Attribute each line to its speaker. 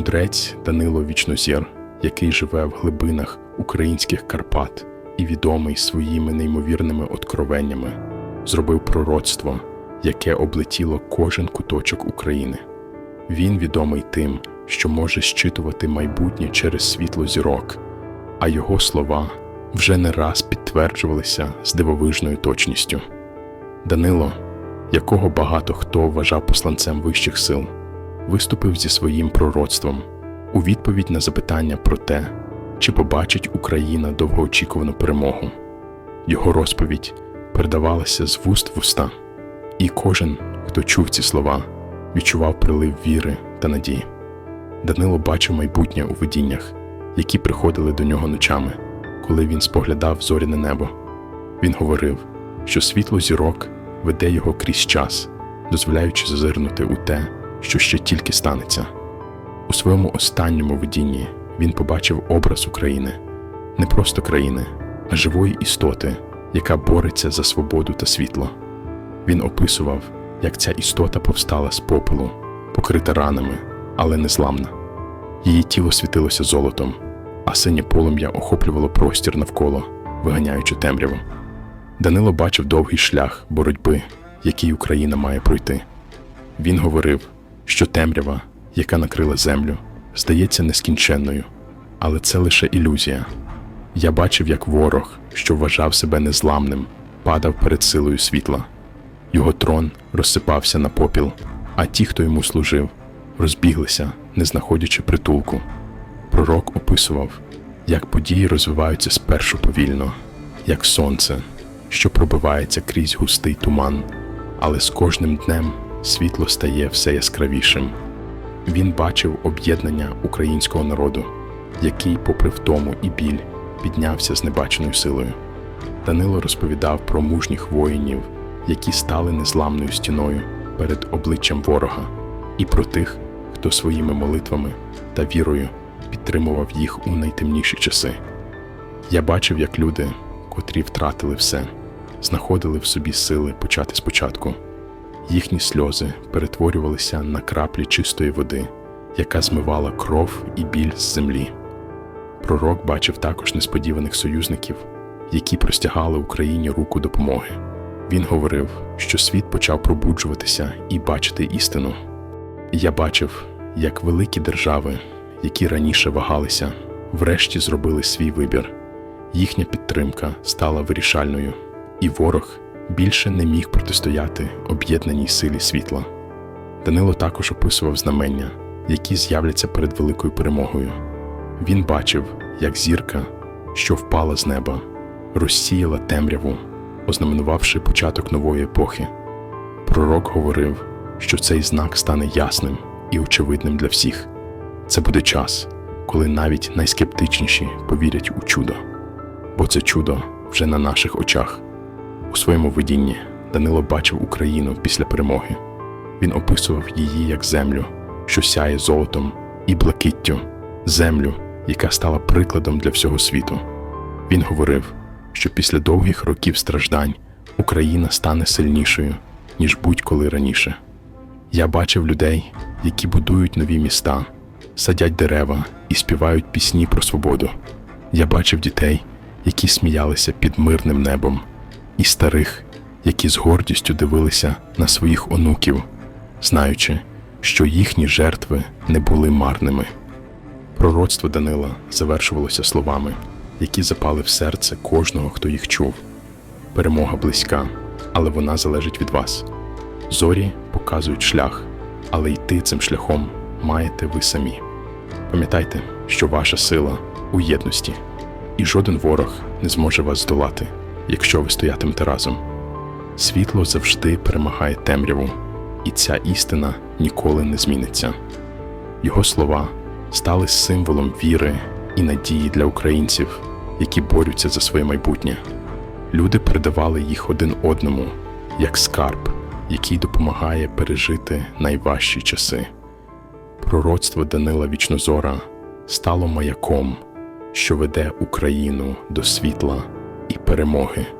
Speaker 1: Мудрець Данило Вічнозір, який живе в глибинах українських Карпат і відомий своїми неймовірними откровеннями, зробив пророцтво, яке облетіло кожен куточок України. Він відомий тим, що може щитувати майбутнє через світло зірок, а його слова вже не раз підтверджувалися з дивовижною точністю. Данило, якого багато хто вважав посланцем вищих сил, виступив зі своїм пророцтвом у відповідь на запитання про те, чи побачить Україна довгоочікувану перемогу. Його розповідь передавалася з вуст в уста, і кожен, хто чув ці слова, відчував прилив віри та надії. Данило бачив майбутнє у видіннях, які приходили до нього ночами, коли він споглядав зоряне небо. Він говорив, що світло зірок веде його крізь час, дозволяючи зазирнути у те, що ще тільки станеться. У своєму останньому видінні він побачив образ України, не просто країни, а живої істоти, яка бореться за свободу та світло. Він описував, як ця істота повстала з попелу, покрита ранами, але незламна. Її тіло світилося золотом, а синє полум'я охоплювало простір навколо, виганяючи темряву. Данило бачив довгий шлях боротьби, який Україна має пройти. Він говорив, що темрява, яка накрила землю, здається нескінченною, але це лише ілюзія. Я бачив, як ворог, що вважав себе незламним, падав перед силою світла. Його трон розсипався на попіл, а ті, хто йому служив, розбіглися, не знаходячи притулку. Пророк описував, як події розвиваються спершу повільно, як сонце, що пробивається крізь густий туман, але з кожним днем світло стає все яскравішим. Він бачив об'єднання українського народу, який, попри втому і біль, піднявся з небаченою силою. Данило розповідав про мужніх воїнів, які стали незламною стіною перед обличчям ворога, і про тих, хто своїми молитвами та вірою підтримував їх у найтемніші часи. Я бачив, як люди, котрі втратили все, знаходили в собі сили почати спочатку. Їхні сльози перетворювалися на краплі чистої води, яка змивала кров і біль з землі. Пророк бачив також несподіваних союзників, які простягали Україні руку допомоги. Він говорив, що світ почав пробуджуватися і бачити істину. Я бачив, як великі держави, які раніше вагалися, врешті зробили свій вибір. Їхня підтримка стала вирішальною, і ворог більше не міг протистояти об'єднаній силі світла. Данило також описував знамення, які з'являться перед великою перемогою. Він бачив, як зірка, що впала з неба, розсіяла темряву, ознаменувавши початок нової епохи. Пророк говорив, що цей знак стане ясним і очевидним для всіх. Це буде час, коли навіть найскептичніші повірять у чудо, бо це чудо вже на наших очах. У своєму видінні Данило бачив Україну після перемоги. Він описував її як землю, що сяє золотом і блакиттю, землю, яка стала прикладом для всього світу. Він говорив, що після довгих років страждань Україна стане сильнішою, ніж будь-коли раніше. Я бачив людей, які будують нові міста, садять дерева і співають пісні про свободу. Я бачив дітей, які сміялися під мирним небом, і старих, які з гордістю дивилися на своїх онуків, знаючи, що їхні жертви не були марними. Пророцтво Данила завершувалося словами, які запали в серце кожного, хто їх чув. Перемога близька, але вона залежить від вас. Зорі показують шлях, але йти цим шляхом маєте ви самі. Пам'ятайте, що ваша сила у єдності, і жоден ворог не зможе вас здолати, якщо ви стоятимете разом. Світло завжди перемагає темряву, і ця істина ніколи не зміниться. Його слова стали символом віри і надії для українців, які борються за своє майбутнє. Люди передавали їх один одному як скарб, який допомагає пережити найважчі часи. Пророцтво Данила Вічнозора стало маяком, що веде Україну до світла перемоги.